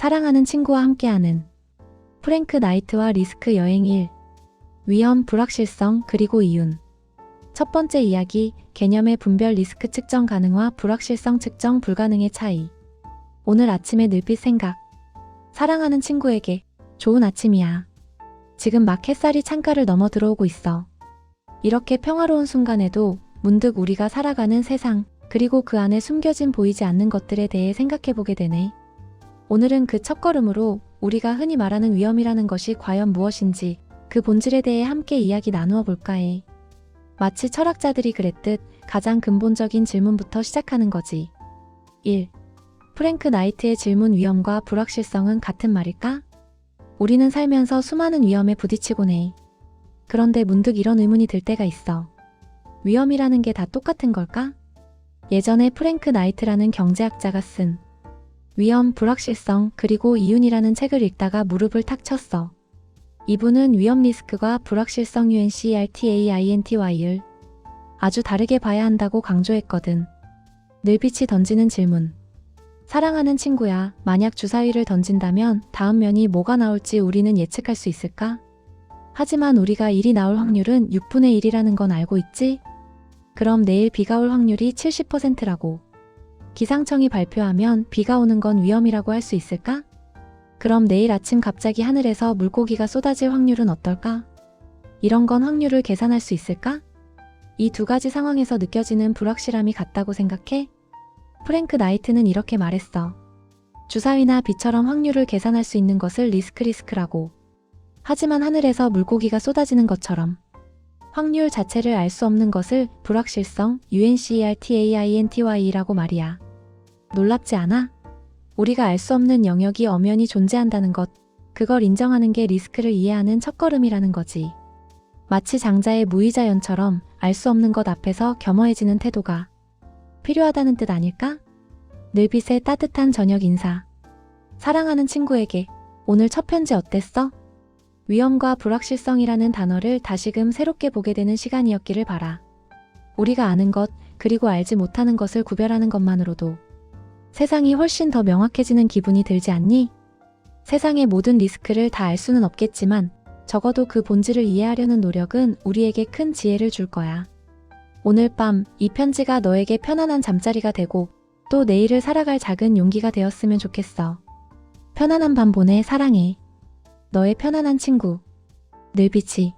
사랑하는 친구와 함께하는 프랭크 나이트와 리스크 여행 1 위험, 불확실성, 그리고 이윤 첫 번째 이야기 개념의 분별 리스크 측정 가능화 불확실성 측정 불가능의 차이 오늘 아침의 늘빛 생각 사랑하는 친구에게 좋은 아침이야. 지금 막 햇살이 창가를 넘어 들어오고 있어. 이렇게 평화로운 순간에도 문득 우리가 살아가는 세상, 그리고 그 안에 숨겨진 보이지 않는 것들에 대해 생각해 보게 되네. 오늘은 그 첫걸음으로 우리가 흔히 말하는 위험이라는 것이 과연 무엇인지 그 본질에 대해 함께 이야기 나누어 볼까 해. 마치 철학자들이 그랬듯 가장 근본적인 질문부터 시작하는 거지. 1. 프랭크 나이트의 질문 위험과 불확실성은 같은 말일까? 우리는 살면서 수많은 위험에 부딪히곤 해. 그런데 문득 이런 의문이 들 때가 있어. 위험이라는 게 다 똑같은 걸까? 예전에 프랭크 나이트라는 경제학자가 쓴 위험, 불확실성, 그리고 이윤이라는 책을 읽다가 무릎을 탁 쳤어. 이분은 위험 리스크와 불확실성 UNCRTAINTY를 아주 다르게 봐야 한다고 강조했거든. 늘빛이 던지는 질문. 사랑하는 친구야, 만약 주사위를 던진다면 다음 면이 뭐가 나올지 우리는 예측할 수 있을까? 하지만 우리가 1이 나올 확률은 6분의 1이라는 건 알고 있지? 그럼 내일 비가 올 확률이 70%라고. 기상청이 발표하면 비가 오는 건 위험이라고 할 수 있을까? 그럼 내일 아침 갑자기 하늘에서 물고기가 쏟아질 확률은 어떨까? 이런 건 확률을 계산할 수 있을까? 이 두 가지 상황에서 느껴지는 불확실함이 같다고 생각해? 프랭크 나이트는 이렇게 말했어. 주사위나 비처럼 확률을 계산할 수 있는 것을 리스크 리스크라고. 하지만 하늘에서 물고기가 쏟아지는 것처럼 확률 자체를 알 수 없는 것을 불확실성 UNCERTAINTY라고 말이야. 놀랍지 않아? 우리가 알 수 없는 영역이 엄연히 존재한다는 것, 그걸 인정하는 게 리스크를 이해하는 첫걸음이라는 거지. 마치 장자의 무의자연처럼 알 수 없는 것 앞에서 겸허해지는 태도가 필요하다는 뜻 아닐까? 늘빛의 따뜻한 저녁 인사. 사랑하는 친구에게 오늘 첫 편지 어땠어? 위험과 불확실성이라는 단어를 다시금 새롭게 보게 되는 시간이었기를 바라. 우리가 아는 것, 그리고 알지 못하는 것을 구별하는 것만으로도 세상이 훨씬 더 명확해지는 기분이 들지 않니? 세상의 모든 리스크를 다 알 수는 없겠지만 적어도 그 본질을 이해하려는 노력은 우리에게 큰 지혜를 줄 거야. 오늘 밤 이 편지가 너에게 편안한 잠자리가 되고 또 내일을 살아갈 작은 용기가 되었으면 좋겠어. 편안한 밤 보내 사랑해. 너의 편안한 친구. 늘빛이